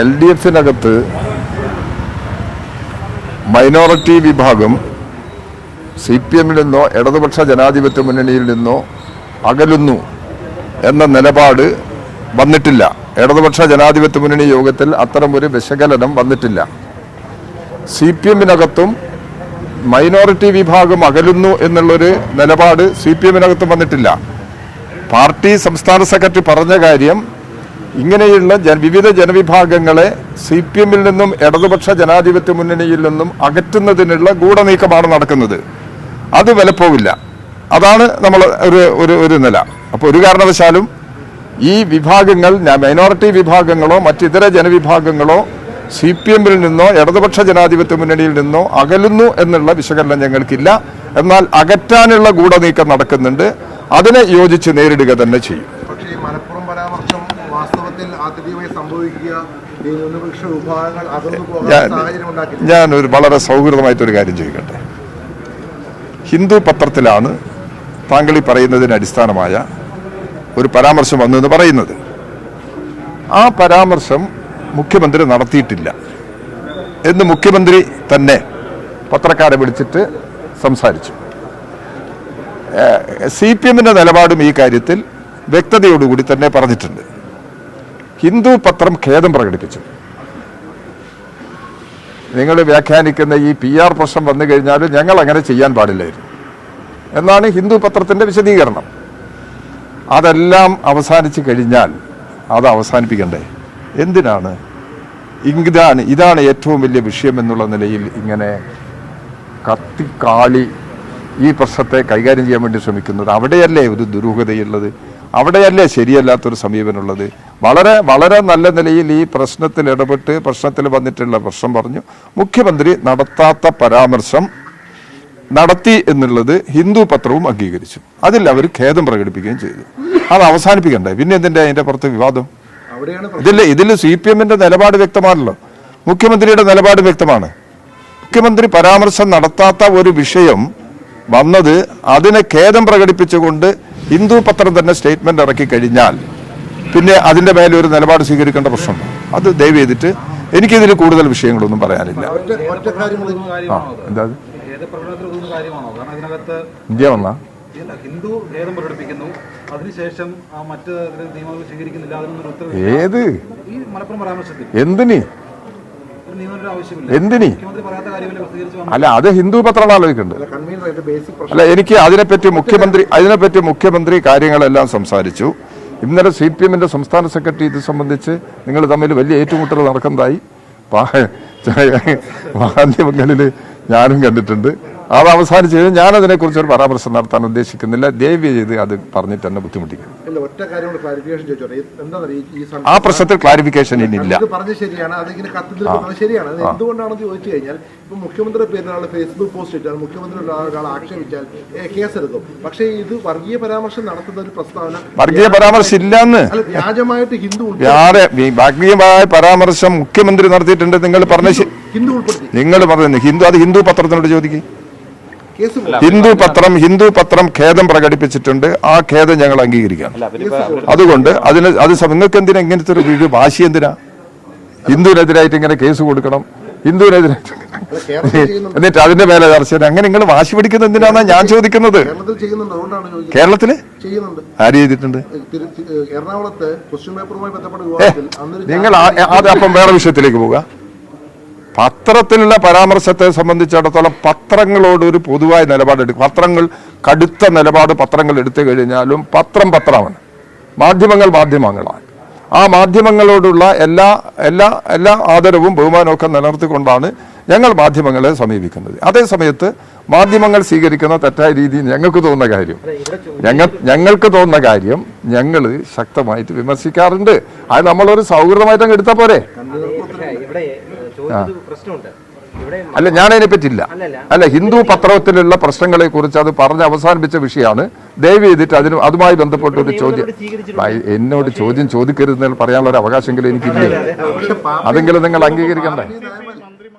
L D എഫിനകത്ത് minority വിഭാഗം C P എമ്മിൽ നിന്നോ ഇടതുപക്ഷ ജനാധിപത്യ മുന്നണിയിൽ നിന്നോ അകലുന്നു എന്ന നിലപാട് വന്നിട്ടില്ല. ഇടതുപക്ഷ ജനാധിപത്യ മുന്നണി യോഗത്തിൽ അത്തരമൊരു വിശകലനം വന്നിട്ടില്ല. സി പി എമ്മിനകത്തും മൈനോറിറ്റി വിഭാഗം അകലുന്നു എന്നുള്ളൊരു നിലപാട് സി പി എമ്മിനകത്തും വന്നിട്ടില്ല. പാർട്ടി സംസ്ഥാന സെക്രട്ടറി പറഞ്ഞ കാര്യം ഇങ്ങനെയുള്ള ജന വിവിധ ജനവിഭാഗങ്ങളെ സി പി എമ്മിൽ നിന്നും ഇടതുപക്ഷ ജനാധിപത്യ മുന്നണിയിൽ നിന്നും അകറ്റുന്നതിനുള്ള ഗൂഢനീക്കമാണ് നടക്കുന്നത്. അത് വിലപ്പോവില്ല അതാണ് നമ്മൾ ഒരു ഒരു ഒരു നില. അപ്പോൾ ഒരു കാരണവശാലും ഈ വിഭാഗങ്ങൾ മൈനോറിറ്റി വിഭാഗങ്ങളോ മറ്റിതര ജനവിഭാഗങ്ങളോ സി പി എമ്മിൽ നിന്നോ ഇടതുപക്ഷ ജനാധിപത്യ മുന്നണിയിൽ നിന്നോ അകലുന്നു എന്നുള്ള വിശകലനം ഞങ്ങൾക്കില്ല. എന്നാൽ അകറ്റാനുള്ള ഗൂഢനീക്കം നടക്കുന്നുണ്ട്. അതിനെ യോജിച്ച് നേരിടുക തന്നെ ചെയ്യും പക്ഷേ ഈ മലപ്പുറം പരാമർശം വാസ്തവത്തിൽ ആദ്യമായി സംഭവിക്കുക ഈ ന്യൂനപക്ഷ വിഭാഗങ്ങൾ അകന്നു പോകാൻ ഞാൻ സാഹചര്യം ഉണ്ടാക്കി ഞാൻ ഒരു വളരെ സൗഹൃദമായിട്ടൊരു കാര്യം ചോദിക്കട്ടെ? ഹിന്ദു പത്രത്തിലാണ് താങ്കൾ ഈ പറയുന്നതിന് അടിസ്ഥാനമായ ഒരു പരാമർശം വന്നു എന്ന് പറയുന്നത്. ആ പരാമർശം മുഖ്യമന്ത്രി നടത്തിയിട്ടില്ല. എന്ന് മുഖ്യമന്ത്രി തന്നെ പത്രക്കാരെ വിളിച്ചിട്ട് സംസാരിച്ചു. സി പി എമ്മിന്റെ നിലപാടും ഈ കാര്യത്തിൽ വ്യക്തതയോടുകൂടി തന്നെ പറഞ്ഞിട്ടുണ്ട്. ഹിന്ദു പത്രം ഖേദം പ്രകടിപ്പിച്ചു. നിങ്ങൾ വ്യാഖ്യാനിക്കുന്ന ഈ പി ആർ പ്രശ്നം വന്നു കഴിഞ്ഞാൽ ഞങ്ങൾ അങ്ങനെ ചെയ്യാൻ പാടില്ലായിരുന്നു. എന്നാണ് ഹിന്ദു പത്രത്തിന്റെ വിശദീകരണം. അതെല്ലാം അവസാനിച്ച് കഴിഞ്ഞാൽ അത് അവസാനിപ്പിക്കണ്ടേ? എന്തിനാണ്? ഇതാണ് ഇതാണ് ഏറ്റവും വലിയ വിഷയം എന്നുള്ള നിലയിൽ ഇങ്ങനെ കത്തിക്കാളി ഈ പ്രശ്നത്തെ കൈകാര്യം ചെയ്യാൻ വേണ്ടി ശ്രമിക്കുന്നത്. അവിടെയല്ലേ ഒരു ദുരൂഹതയുള്ളത്? അവിടെയല്ലേ ശരിയല്ലാത്തൊരു സമീപനമുള്ളത്? വളരെ വളരെ നല്ല നിലയിൽ ഈ പ്രശ്നത്തിൽ ഇടപെട്ട് പ്രശ്നത്തിൽ വന്നിട്ടുള്ള പ്രശ്നം പറഞ്ഞു. മുഖ്യമന്ത്രി നടത്താത്ത പരാമർശം നടത്തി എന്നുള്ളത് ഹിന്ദു പത്രവും അംഗീകരിച്ചു. അതിൽ അവർ ഖേദം പ്രകടിപ്പിക്കുകയും ചെയ്തു. അത് അവസാനിപ്പിക്കണ്ടേ? പിന്നെ എന്തിന്റെ അതിന്റെ പുറത്ത് വിവാദം. ഇതിൽ ഇതിൽ സി പി എമ്മിന്റെ നിലപാട് വ്യക്തമാണല്ലോ. മുഖ്യമന്ത്രിയുടെ നിലപാട് വ്യക്തമാണ്. മുഖ്യമന്ത്രി പരാമർശം നടത്താത്ത ഒരു വിഷയം വന്നത് അതിനെ ഖേദം പ്രകടിപ്പിച്ചുകൊണ്ട് ഹിന്ദു പത്രം തന്നെ സ്റ്റേറ്റ്മെന്റ് ഇറക്കി കഴിഞ്ഞാൽ പിന്നെ അതിന്റെ മേലെ ഒരു നിലപാട് സ്വീകരിക്കേണ്ട പ്രശ്നമുണ്ട് അത് ദയവ് ചെയ്തിട്ട് എനിക്കിതിൽ കൂടുതൽ വിഷയങ്ങളൊന്നും പറയാനില്ല. ആ എന്താ ഇന്ത്യ വന്നാ? ഇല്ല, ഹിന്ദു ഭേദം പ്രകടിപ്പിക്കുന്നു. അതിനുശേഷം ആ മറ്റ് ഇതിലെ നിയമങ്ങൾ സ്വീകരിക്കുന്നില്ല. അതിനൊന്നും ഉത്തരവ് ഏത്? ഈ മലപ്പുറം പരാമർശത്തിൽ. എന്തിനി? എന്തിനി? അല്ല അത് ഹിന്ദു പത്രമാണ് ആലോചിക്കുന്നുണ്ട് അല്ല, കൺവീനർ ബേസിക് അല്ല എനിക്ക് അതിനെപ്പറ്റി മുഖ്യമന്ത്രി അതിനെപ്പറ്റി മുഖ്യമന്ത്രി കാര്യങ്ങളെല്ലാം സംസാരിച്ചു. ഇന്നലെ സി പി എമ്മിന്റെ സംസ്ഥാന സെക്രട്ടറി ഇത് സംബന്ധിച്ച് നിങ്ങൾ തമ്മിൽ വലിയ ഏറ്റുമുട്ടൽ നടക്കുന്നതായി മാധ്യമങ്ങളിൽ ഞാനും കണ്ടിട്ടുണ്ട്. അത് അവസാനിച്ച് കഴിഞ്ഞാൽ ഞാൻ അതിനെക്കുറിച്ച് ഒരു പരാമർശം നടത്താൻ ഉദ്ദേശിക്കുന്നില്ല. ദയവ് ചെയ്ത് അത് പറഞ്ഞിട്ട് തന്നെ ബുദ്ധിമുട്ടിക്കും ആ പ്രശ്നത്തിൽ ക്ലാരിഫിക്കേഷൻ ഇനിയില്ല ഇത് പറഞ്ഞത് ശരിയാണ്. അതിങ്ങനെ കത്തിൽ ശരിയാണ്. എന്തുകൊണ്ടാണെന്ന് ചോദിച്ചു കഴിഞ്ഞാൽ ഇപ്പൊ മുഖ്യമന്ത്രി പേരിൽ ഫേസ്ബുക്ക് പോസ്റ്റ് ഇട്ടാൽ മുഖ്യമന്ത്രി ഒരാൾ ആക്ഷേപിച്ചാൽ കേസെടുക്കും. പക്ഷേ ഇത് വർഗീയ പരാമർശം നടത്തുന്ന ഒരു പ്രസ്താവന വർഗീയ പരാമർശം ഇല്ലെന്ന്. വ്യാജമായിട്ട് ഹിന്ദു വർഗീയമായ പരാമർശം മുഖ്യമന്ത്രി നടത്തിയിട്ടുണ്ട്. നിങ്ങൾ പറഞ്ഞ ഹിന്ദു ഉൾപ്പെടുത്തി. നിങ്ങൾ പറഞ്ഞു ഹിന്ദു അത് ഹിന്ദു പത്രത്തിനോട് ചോദിക്കും. ഹിന്ദു പത്രം ഹിന്ദു പത്രം ഖേദം പ്രകടിപ്പിച്ചിട്ടുണ്ട്. ആ ഖേദം ഞങ്ങൾ അംഗീകരിക്കാം അതുകൊണ്ട് അതിന് അത് നിങ്ങൾക്ക് എന്തിനാ ഇങ്ങനത്തെ ഒരു വീട് വാശി എന്തിനാ? ഹിന്ദുവിനെതിരായിട്ട് ഇങ്ങനെ കേസ് കൊടുക്കണം. ഹിന്ദുവിനെതിരായിട്ട് അല്ല, കേരളത്തിൽ ചെയ്യുന്നുണ്ട്? എന്നിട്ട് അതിന്റെ മേലെ ചർച്ച അങ്ങനെ നിങ്ങൾ വാശി പിടിക്കുന്നത് എന്തിനാന്നാ ഞാൻ ചോദിക്കുന്നത്? കേരളത്തിൽ ചെയ്യുന്നുണ്ട്? അതുകൊണ്ടാണ് ചോദിക്കുന്നത്. കേരളത്തിൽ? ചെയ്യുന്നുണ്ട്. ആര് ചെയ്തിട്ടുണ്ട്? നിങ്ങൾ അത് അപ്പം വേറെ വിഷയത്തിലേക്ക് പോവുക പത്രത്തിലുള്ള പരാമർശത്തെ സംബന്ധിച്ചിടത്തോളം പത്രങ്ങളോട് ഒരു പൊതുവായ നിലപാടെടുക്കും പത്രങ്ങൾ കടുത്ത നിലപാട് പത്രങ്ങൾ എടുത്തു കഴിഞ്ഞാലും പത്രം പത്രമാണ്. മാധ്യമങ്ങൾ മാധ്യമങ്ങളാണ്. ആ മാധ്യമങ്ങളോടുള്ള എല്ലാ എല്ലാ എല്ലാ ആദരവും ബഹുമാനവും ഒക്കെ നിലനിർത്തിക്കൊണ്ടാണ് ഞങ്ങൾ മാധ്യമങ്ങളെ സമീപിക്കുന്നത്. അതേ സമയത്ത് മാധ്യമങ്ങൾ സ്വീകരിക്കുന്ന തെറ്റായ രീതി ഞങ്ങൾക്ക് തോന്നുന്ന കാര്യം. ഞങ്ങൾ ഞങ്ങൾക്ക് തോന്നുന്ന കാര്യം ഞങ്ങൾ ശക്തമായിട്ട് വിമർശിക്കാറുണ്ട്. അത് നമ്മളൊരു സൗഹൃദമായിട്ട് അങ്ങ് എടുത്താൽ പോരെ അല്ല ഞാൻ അതിനെ പറ്റില്ല അല്ല ഹിന്ദു പത്രത്തിലുള്ള പ്രശ്നങ്ങളെ കുറിച്ച് അത് പറഞ്ഞ് അവസാനിപ്പിച്ച വിഷയമാണ്. ദയവ് ചെയ്തിട്ട് അതിന് അതുമായി ബന്ധപ്പെട്ട ഒരു ചോദ്യം എന്നോട് ചോദ്യം ചോദിക്കരുതെന്ന് പറയാനുള്ള ഒരു അവകാശമെങ്കിലും എനിക്കില്ലേ? അതെങ്കിലും നിങ്ങൾ അംഗീകരിക്കണ്ടേ?